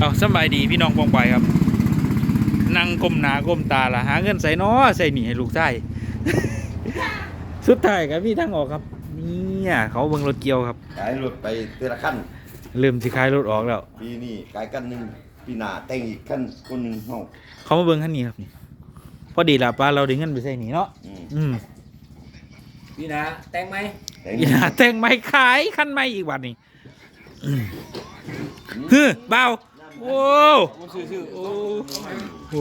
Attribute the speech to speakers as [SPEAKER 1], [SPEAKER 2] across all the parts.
[SPEAKER 1] เอาสำบายดีพี่น้องปองไปายครับ นั่งก้มหน้าก้มตาละหาเงินใส่น้อใส่หนีให้ลูกใส่สุดท้ายครับพี่ทางออกครับเนี่ยเขาเบิ่งรถเกี่ยวครับ
[SPEAKER 2] ขายรถไปเทอละขั้น
[SPEAKER 1] เริ่มสิขายรถออกแล้ว
[SPEAKER 2] ปีนี้ขายกันหนึ่งปีหน้าแต่งอีกขั้นคนหนึ่งเฮา
[SPEAKER 1] เขามาเบิ่งคันนี้ครับนี่พอดีละป้าเราได้เงินไปใส่หนีเนาะ
[SPEAKER 2] อืม
[SPEAKER 1] อืม
[SPEAKER 3] พี่นะแต่งไหม
[SPEAKER 2] แต่ง
[SPEAKER 1] อีหนาแต่งไม่ขายคันไม่อีกวันนี้อืมฮึเบา โอ้โอ้โห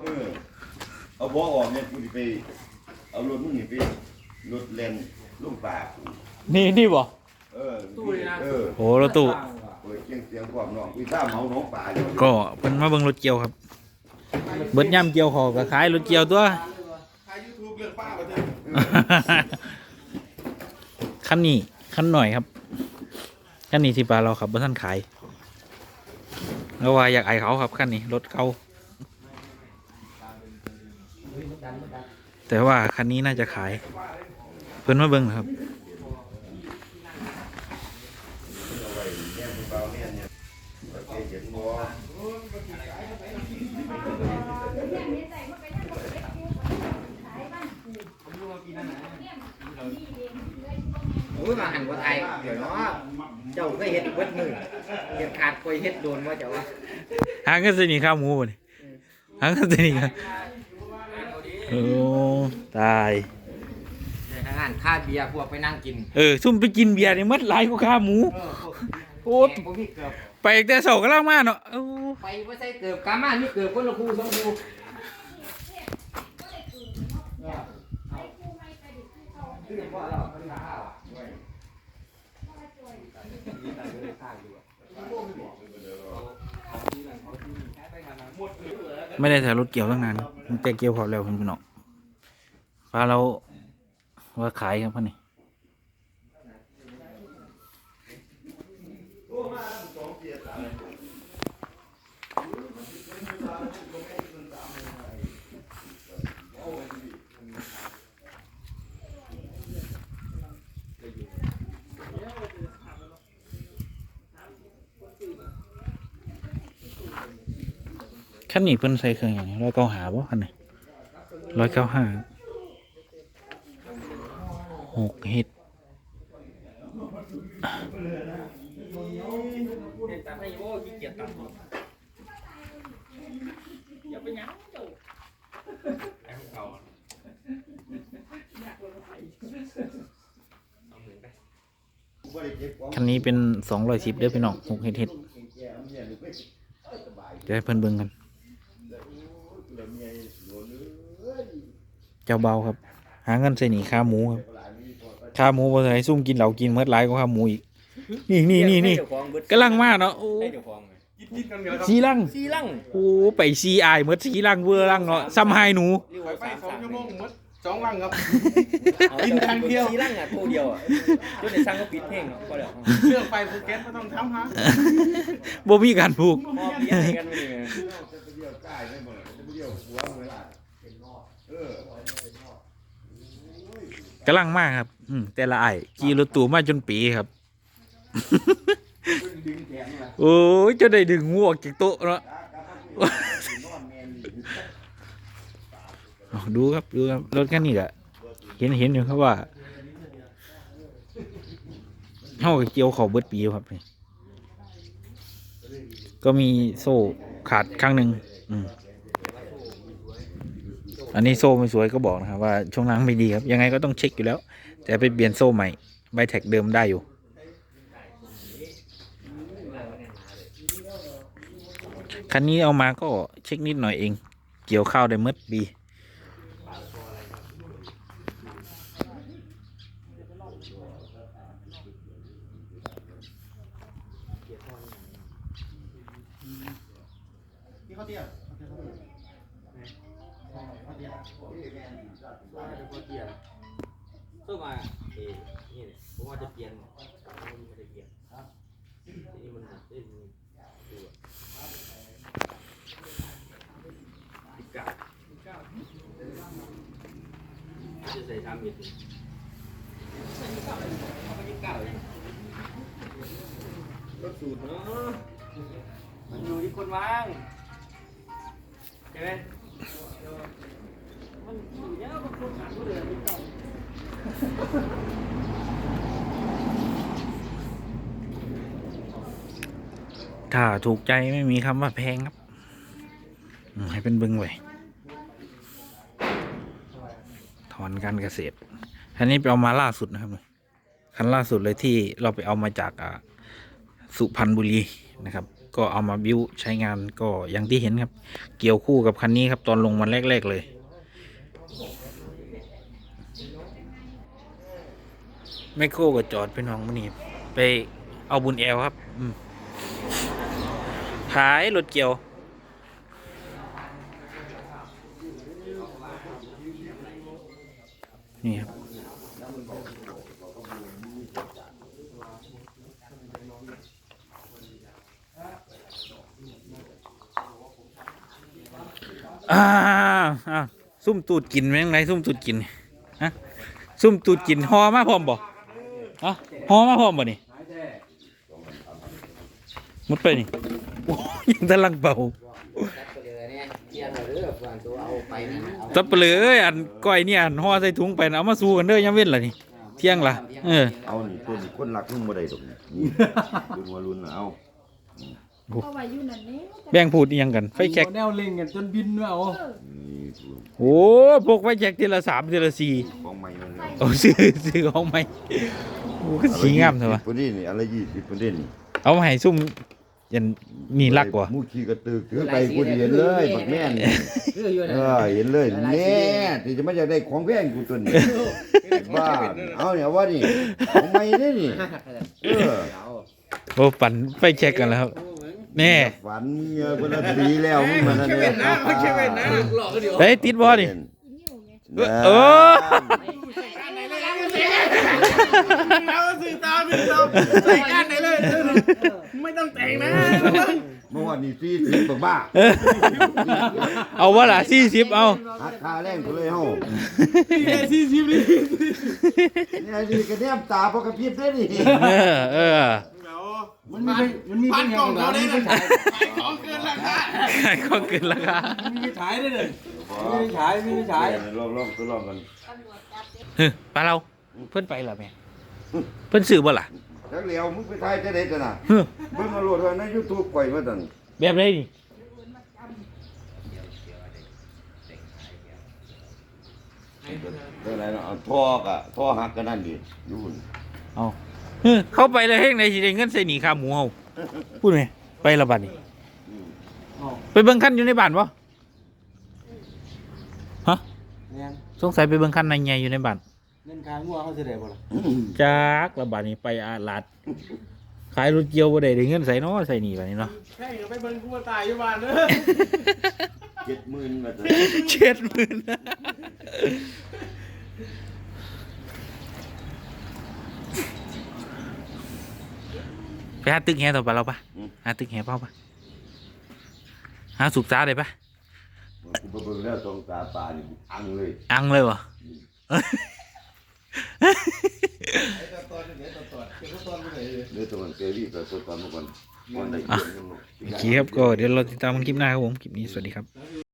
[SPEAKER 2] เออเอาบ่อออกเนี่ยกูสิไปเอารถมึงนี่ไปรถแล่นลงป่า
[SPEAKER 1] นี่นี่บ่
[SPEAKER 2] เออเออ
[SPEAKER 1] โอ้รถตู้
[SPEAKER 2] เปิดเสียงเสียงความน้องกูตามเฮาน้องป่าอยู่
[SPEAKER 1] ก็เพิ่นมาเบิ่งรถเกี่ยวครับ เบิดย่ำเกี่ยวขอก็ขายรถเกี่ยวตัวคันนี้คันหน่อยครับคันนี้ที่ปลาเราครับบ่ท่านขาย แล้วว่าอยากไอเขาครับคันนี้รถเขาแต่ว่าคันนี้น่าจะขาย เพิ่นมาเบิ่งครับ
[SPEAKER 2] เห็นบ่
[SPEAKER 3] โอ้ยมาหันกว่าไทยเดี๋ยวเนาะเจ้าก็เฮ็ดเบิดมือ เฮ็ดขาดคอยเฮ็ดโดนว่าเจ้าว่า
[SPEAKER 1] หาเงินสิหนีข้าวหมูบ่นี่หาเงินสิหนีครับโอ้ตาย
[SPEAKER 3] แต่ทางานค่าเบียร์พวกไปนั่งกิน
[SPEAKER 1] เออซุ่มไปกินเบียร์นี่มัดหลายกว่าข้าวหมู
[SPEAKER 3] เออพวก
[SPEAKER 1] โอ้
[SPEAKER 3] แกงพวกพี่เกือบ
[SPEAKER 1] ไปแต่เสาก็ล่างมาเนาะเอ้า
[SPEAKER 3] ไปว่าใส่เกือบกามานี่เกือบคนละคู่สองคู่เไม่
[SPEAKER 1] ได้ถ่ายรถเกี่ยวตั้งนานมันแต่เกี่ยวพอแล้วคุณพี่น้องพาเราว่าขายครับพ่อนี่ คันนี้เพิ่นใส่เครื่องอย่างร้อยเก้าหาบ่คันนี้ร้อยเก้าห้าหกเฮ็ดคันนี้เป็นสองร้อยสิบเด้อพี่น้องหกเฮ็ดเฮ็ดเดี๋ยวให้เพิ่นเบิ่งกัน จ้าเบาครับ หาเงินใส่หนีค่าหมูครับค่าหมูบ่ใส่ซุ่มกินเหล้ากินเมื่อหลายกว่าค่าหมูอีก นี่นี่นี่นี่
[SPEAKER 3] ให้เจ้าของเบิด
[SPEAKER 1] กำลังมาเนาะโอ้
[SPEAKER 3] ให้เจ้าของไง
[SPEAKER 1] สีลัง
[SPEAKER 3] สีลัง
[SPEAKER 1] โอ้ไปซีอายเมื่อสีลังเวอร์ลังเนาะซ้ำไฮหนู
[SPEAKER 3] เรียก
[SPEAKER 4] ไป
[SPEAKER 3] ว่า
[SPEAKER 4] ไป
[SPEAKER 3] สาม
[SPEAKER 4] สอง
[SPEAKER 3] สาม
[SPEAKER 4] ชั่วโมง
[SPEAKER 3] หนึ่ง
[SPEAKER 4] หมดสองลังครับ
[SPEAKER 3] เอา
[SPEAKER 4] กินทางเดียว
[SPEAKER 3] สีลังอะตัวเดียวอะจนในสั่งก็ปิดเพลงเนาะก็แล้ว
[SPEAKER 4] เรื่องไปภูเก็ตไม่ต้องทำฮะ
[SPEAKER 1] บ่มีการผูก
[SPEAKER 3] พอเพี้ยนให้กันไม่ดี ไง
[SPEAKER 2] จะไปเที่ยวใต้ได้บ่ล่ะจะไปเที่ยวหัวเมืองล่ะเออ
[SPEAKER 1] กำลังมากครับ อืมแต่ละไอ้ายขี่รถตู้มาจนปีครับโอ้ยจะได้ดึงงูออกจากโต๊ะเนาะเอาดูครับดูครับรถคันนี้ก็เห็นเห็นอยู่ครับว่าเฮาก็เกี่ยวเขาเบิดปีอยู่ครับนี่ก็มีโซ่ขาดข้างหนึ่งอืม อันนี้โซ่ไม่สวยก็บอกนะครับว่าช่วงล่างไม่ดีครับ ยังไงก็ต้องเช็คอยู่แล้ว แต่ไปเปลี่ยนโซ่ใหม่ใบแท็กเดิมได้อยู่คันนี้เอามาก็เช็คนิดหน่อยเอง เกี่ยวข้าวได้มื่อปี
[SPEAKER 4] ที่เขาเที่ย ว
[SPEAKER 3] สู้มาเอ้นี่เนี่ยผมว่าจะเปลี่ยนไม่ได้เปลี่ยนทีนี้มันเอ้ยมันดูอะสิบเก้าจะใส่ทำอีกเอาไปยี่สิบเก้าเลย
[SPEAKER 2] รถ
[SPEAKER 4] สูตรเนาะ
[SPEAKER 3] มันอยู่ที่คนวางใช่ไหม
[SPEAKER 1] ถ้าถูกใจไม่มีคำว่าแพงครับ ให้เป็นบึงไว้ถอนการเกษตรอันนี้ไปเอามาล่าสุดนะครับคันล่าสุดเลยที่เราไปเอามาจากสุพรรณบุรีนะครับ ก็เอามาบิ้วใช้งานก็อย่างที่เห็นครับ เกี่ยวคู่กับคันนี้ครับ ตอนลงวันแรก ๆ เลย ไมโครก็จอดเป็นห้องมันนี่ไปเอาบุญแอลครับขายรถเกี่ยว นี่ครับอ่าอ่าซุ่มตูดกินแม่งไรซุ่มตูดกินฮะซุ่มตูดกินหอมาพร้อมบ่ ฮะหอมาพร้อมบ่นี่มุดไปนี่โอ้ยยังตะลังเบา
[SPEAKER 5] จับไปเลยเนี่ยเจียงเลยเด้อเพื่อนตัวเอาไปนั่นเอา
[SPEAKER 1] จับไปเลยเอ้ยอันก้อยเนี่ยอันห่อใส่ถุงไปน่ะเอามาสู้กันเด้อยามเว้นล่ะนี่เที่ยงล่ะเออ
[SPEAKER 2] เอานี่ตัวนี้คนรักมึงบ่ได้ดอกนี่รุ่นว่ารุ่นน่ะเอา
[SPEAKER 6] เพราะว่าอยู่นั่นนี่
[SPEAKER 1] แบ่งพูดอีหยังกันไฟแช็ก
[SPEAKER 4] แนวเล็งกันจนบินด้วยเอา
[SPEAKER 2] นี่ทุน
[SPEAKER 1] โอ้พวกไฟแช็กทีละสามทีละสี่
[SPEAKER 2] ของใหม่มันเลย
[SPEAKER 1] โอ้ซื้อซื้อของใหม่ โอ้ก็สีงามเถอะวะ
[SPEAKER 2] คนนี้นี่อะไรยี่สิบคนนี้นี่
[SPEAKER 1] เอามาให้ซุ่มยันนี่รักกว่า
[SPEAKER 2] มูขี้กระตือถือไปกูเห็นเลยบักแม่น
[SPEAKER 5] คืออยู่
[SPEAKER 2] เอ
[SPEAKER 5] นั่น
[SPEAKER 2] อเห็นเลยแน่ที่จะไม่อยากได้ของแพงกูตัวนี้บ้าเอาเนี่ยว่านี่ของใหม่เด้นี่เออ
[SPEAKER 1] โอ้ปั่นไฟแช็กกันแล้วครับแน่
[SPEAKER 2] ฝันเงยคนละปีแล้วมึงมันนั่นเนี่ย
[SPEAKER 5] หลอกกันเดี๋ยว
[SPEAKER 1] เฮ้ยติดบ่นี่
[SPEAKER 6] นิ้วไง
[SPEAKER 1] เออ
[SPEAKER 4] เอาสื่อตาสื่อตาใส่ก้านไหนเลย ไม่ต้องแต่งนะ
[SPEAKER 2] เมื่อวานนี้สี่สิบบักบ้า
[SPEAKER 1] เอาว่าล่ะสี่สิบเอา
[SPEAKER 2] หักคาแรงกูเลยเฮา
[SPEAKER 4] นี่ไงสี่สิบนี่
[SPEAKER 2] เนี่ยนี่กระเนียมตาพอกระพริบได้นี่
[SPEAKER 1] เออเออ
[SPEAKER 4] มันมีมันมีพันกล่องเขาได้เลยของเกินราคา
[SPEAKER 1] ขายของเกินราคา
[SPEAKER 4] มีไปฉายได้เลยมีไปฉายมีไปฉาย
[SPEAKER 2] ลองลองทดลองกัน
[SPEAKER 1] เฮ้ยปลาเรา เพิ่นไปเหรอแม่เพิ่นซื้อบ่ล่ะ
[SPEAKER 2] จักเหลียวมึงไปถ่ายจะได้กันน่ะ
[SPEAKER 1] เฮ้ย
[SPEAKER 2] เบิ่งเอาโหลดไว้ใน YouTube ปล่อยมาตั้ง
[SPEAKER 1] แบบไรนี่
[SPEAKER 2] เรื่องอะไรเนาะเอาท่อกะท่อหักกันนั่นดิอยู่หุ่น
[SPEAKER 1] เอาเฮ้ยเข้าไปเลยเฮงในสิได้เงินใส่หนีค่าหมูเฮาพูดไหมไปละบัดนี้ไปเบิ่งคันอยู่ในบ้านบ่ฮะ
[SPEAKER 4] เนี่ย
[SPEAKER 1] สงสัยไปเบิ่งคันในใหญ่อยู่ในบ้าน
[SPEAKER 4] เล่นค้างงัวเขาจะได้บ่ล่ะ
[SPEAKER 1] จักละบัดนี้ไปอาลาดขายรถเกี่ยวบ่ได้ได้เงินใส่เนาะใส่หนีบัดนี้เนาะ
[SPEAKER 4] ใช่ไปเบิ่งกูตายอยู่บ้านเด้อ
[SPEAKER 2] เจ็ดหมื่นมาตั้ง
[SPEAKER 1] เจ็ดหมื่นไปหาตึกแฮต่อไปเราปะหาตึกแฮเป้าปะหาสุกษาได้ปะ
[SPEAKER 2] กูไปเบิ่งแล้วตรงตาปลานี่อังเลย
[SPEAKER 1] อังเลยวะ
[SPEAKER 2] เดี๋ยวตรงนั้นเกลี่กับตัวตอนเมื่อก่อนก่อนได้เกิน
[SPEAKER 1] โอเคครับก็เดี๋ยวเราติดตามกันคลิปหน้าครับผม คลิปนี้สวัสดีครับ